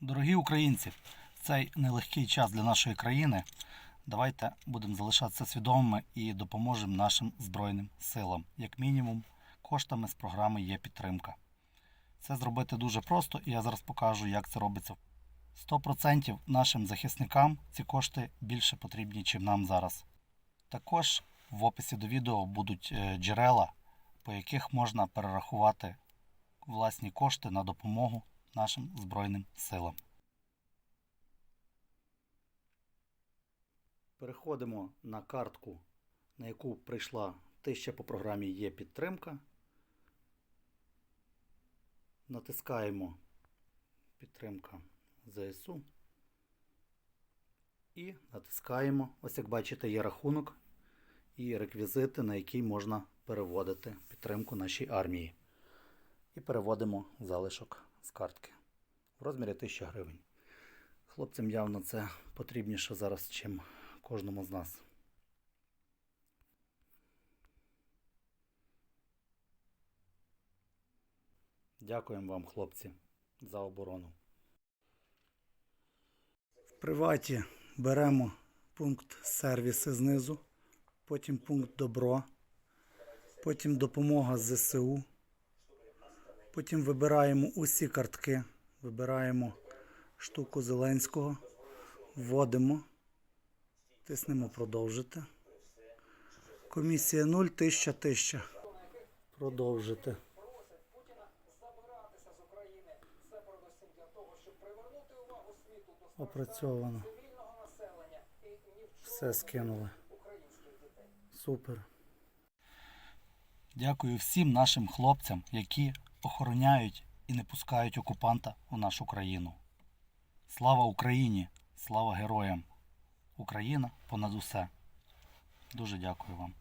Дорогі українці, цей нелегкий час для нашої країни. Давайте будемо залишатися свідомими і допоможемо нашим Збройним силам. Як мінімум, коштами з програми є підтримка. Це зробити дуже просто, і я зараз покажу, як це робиться. 100% нашим захисникам ці кошти більше потрібні, ніж нам зараз. Також в описі до відео будуть е, джерела, по яких можна перерахувати власні кошти на допомогу нашим Збройним силам. Переходимо на картку, на яку прийшла тисяча по програмі є підтримка. Натискаємо підтримка ЗСУ. І натискаємо, ось як бачите, є рахунок і реквізити, на який можна переводити підтримку нашій армії. І переводимо залишок з картки в розмірі 1000 гривень. Хлопцям явно це потрібніше зараз, чим кожному з нас. Дякуємо вам, хлопці, за оборону. В приваті беремо пункт сервіси знизу, потім пункт добро, потім допомога ЗСУ. Потім вибираємо усі картки, вибираємо штуку Зеленського, вводимо, тиснемо продовжити. Комісія 0, 1000, 1000. Продовжити. Опрацьовано. Все скинули. Супер. Дякую всім нашим хлопцям, які охороняють і не пускають окупанта у нашу країну. Слава Україні! Слава героям! Україна понад усе. Дуже дякую вам.